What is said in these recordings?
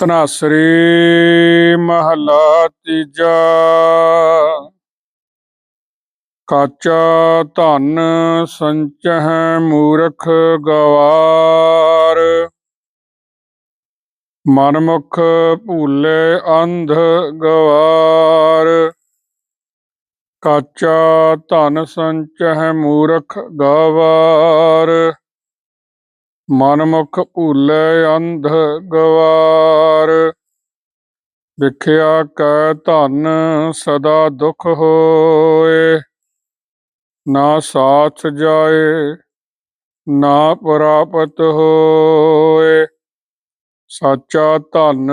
ਤਨਾਸਰੀ ਮਹਲਾ ਤੀਜਾ। ਕਾਚਾ ਧਨ ਸੰਚਹਿ ਮੂਰਖ ਗਵਾਰ। ਮਨਮੁਖ ਭੂਲੇ ਅੰਧ ਗਵਾਰ। ਕਾਚਾ ਧਨ ਸੰਚਹਿ ਮੂਰਖ ਗਵਾਰ। ਮਨਮੁਖ ਭੂਲੇ ਅੰਧ ਗਵਾਰ, ਵਿਖਿਆ ਕੈ ਧਨ ਸਦਾ ਦੁਖ ਹੋਏ। ਨਾ ਸਾਥ ਜਾਏ, ਨਾ ਪ੍ਰਾਪਤ ਹੋਏ। ਸਾਚਾ ਧਨ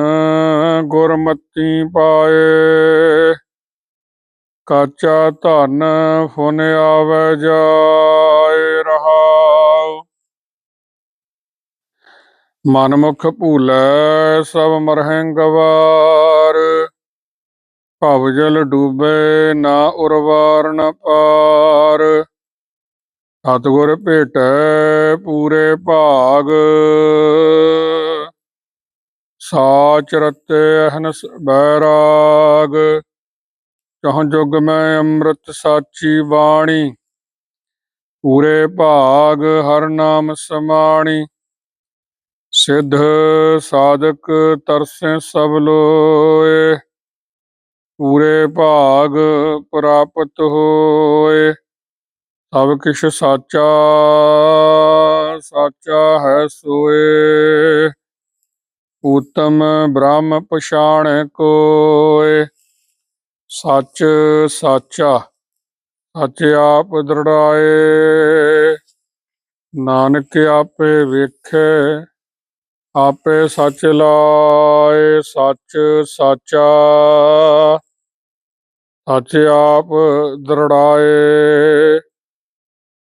ਗੁਰਮਤੀ ਪਾਏ। ਕਾਚਾ ਧਨ ਫੁਨ ਆਵੇ ਜਾਏ ਰਹਾਉ। ਮਨਮੁਖ ਭੂਲੈ ਸਭ ਮਰਹਿ ਗਵਾਰ ਭਵ ਜਲ ਡੂਬੇ ਨਾ ਉਰਵਾਰ ਨ ਪਾਰ। ਸਤਿਗੁਰ ਭੇਟੈ ਪੂਰੇ ਭਾਗ। ਸਾਚ ਰਤੇ ਅਹਨਸ ਬੈਰਾਗ। ਚਹੁ ਜੁਗ ਮੈਂ ਅੰਮ੍ਰਿਤ ਸਾਚੀ ਬਾਣੀ। ਪੂਰੇ ਭਾਗ ਹਰ ਨਾਮ ਸਮਾਣੀ। ਸਿੱਧ ਸਾਧਕ ਤਰਸੇ ਸਭ ਲੋਏ, ਪੂਰੇ ਭਾਗ ਪ੍ਰਾਪਤ ਹੋਏ। ਸਭ ਕਿਛ ਸਾਚਾ ਸਾਚਾ ਹੈ ਸੋਏ। ਉਤਮ ਬ੍ਰਹਮ ਪਛਾਣ ਕੋਏ। ਸੱਚ ਸਾਚਾ, ਸੱਚ ਆਪ ਦ੍ਰਿੜਾਏ। ਨਾਨਕ ਆਪੇ ਵੇਖੇ ਆਪੇ ਸੱਚ ਲਾਏ, ਸੱਚ ਸਾਚਾ। ਸੱਚ ਆਪ ਦ੍ਰਿੜਾਏ।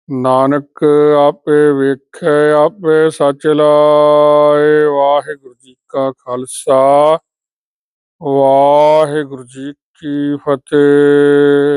ਨਾਨਕ ਆਪੇ ਵੇਖੇ, ਆਪੇ ਸੱਚ ਲਾਏ। ਵਾਹਿਗੁਰੂ ਜੀ ਕਾ ਖਾਲਸਾ, ਵਾਹਿਗੁਰੂ ਜੀ ਕੀ ਫਤਿਹ।